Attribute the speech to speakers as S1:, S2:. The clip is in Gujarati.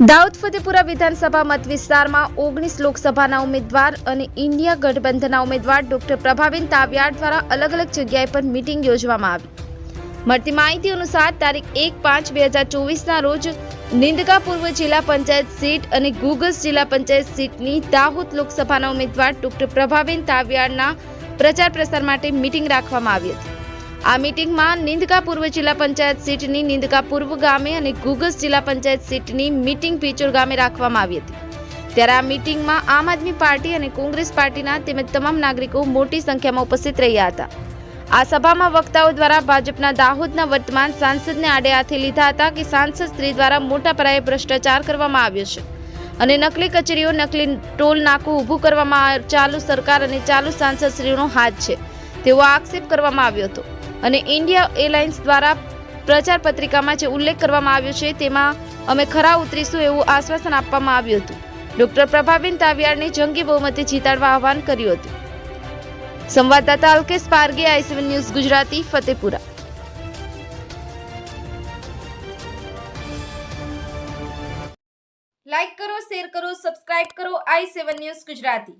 S1: દાઉદ ફતેપુરા વિધાનસભા મત વિસ્તારમાં ઓગણીસ લોકસભાના ઉમેદવાર અને ઇન્ડિયા ગઠબંધનના ઉમેદવાર ડોક્ટર પ્રભાબેન તાવિયાડ દ્વારા અલગ અલગ જગ્યાએ પર મિટિંગ યોજવામાં આવી. મળતી માહિતી અનુસાર તારીખ એક પાંચ બે હજાર ચોવીસના રોજ નિંદકા પૂર્વ જિલ્લા પંચાયત સીટ અને ગુગસ જિલ્લા પંચાયત સીટની દાહોદ લોકસભાના ઉમેદવાર ડોક્ટર પ્રભાબેન તાવિયાડના પ્રચાર પ્રસાર માટે મિટિંગ રાખવામાં આવી હતી. આ મીટિંગમાં નિંદકા પૂર્વ જિલ્લા પંચાયત સીટની નિંદકા પૂર્વ ગામે અને ગુગસ જિલ્લા પંચાયત સીટની મીટિંગ પીચોર ગામે રાખવામાં આવી હતી. ત્યારે આ મીટિંગમાં આમ આદમી પાર્ટી અને કોંગ્રેસ પાર્ટીના તેમજ તમામ નાગરિકો મોટી સંખ્યામાં ઉપસ્થિત રહ્યા હતા. આ સભામાં વક્તાઓ દ્વારા ભાજપના દાહોદના વર્તમાન સાંસદને આડે હાથે લીધા હતા કે સાંસદ શ્રી દ્વારા મોટા પાયે ભ્રષ્ટાચાર કરવામાં આવ્યો છે અને નકલી કચેરીઓ, નકલી ટોલ નાકું ઊભું કરવામાં ચાલુ સરકાર અને ચાલુ સાંસદ શ્રીનો હાથ છે. તેવો આક્ષેપ કરવામાં આવ્યો હતો. અને ઇન્ડિયા એરલાઇન્સ દ્વારા પ્રચાર પત્રિકામાં જે ઉલ્લેખ કરવામાં આવ્યો છે, તેમાં અમે ખરા ઉતરીશું એવું આશ્વાસન આપવામાં આવ્યું હતું. ડોક્ટર પ્રભાબેન તાવિયાડને જંગી બહુમતી જીતાડવા આહવાન કર્યું હતું. સંવાદદાતા Alkesh Parge I seven news, Gujarati, Fatepura. Like કરો, શેર કરો, સબસ્ક્રાઇબ કરો, આઈ સેવન ન્યૂઝ ગુજરાતી.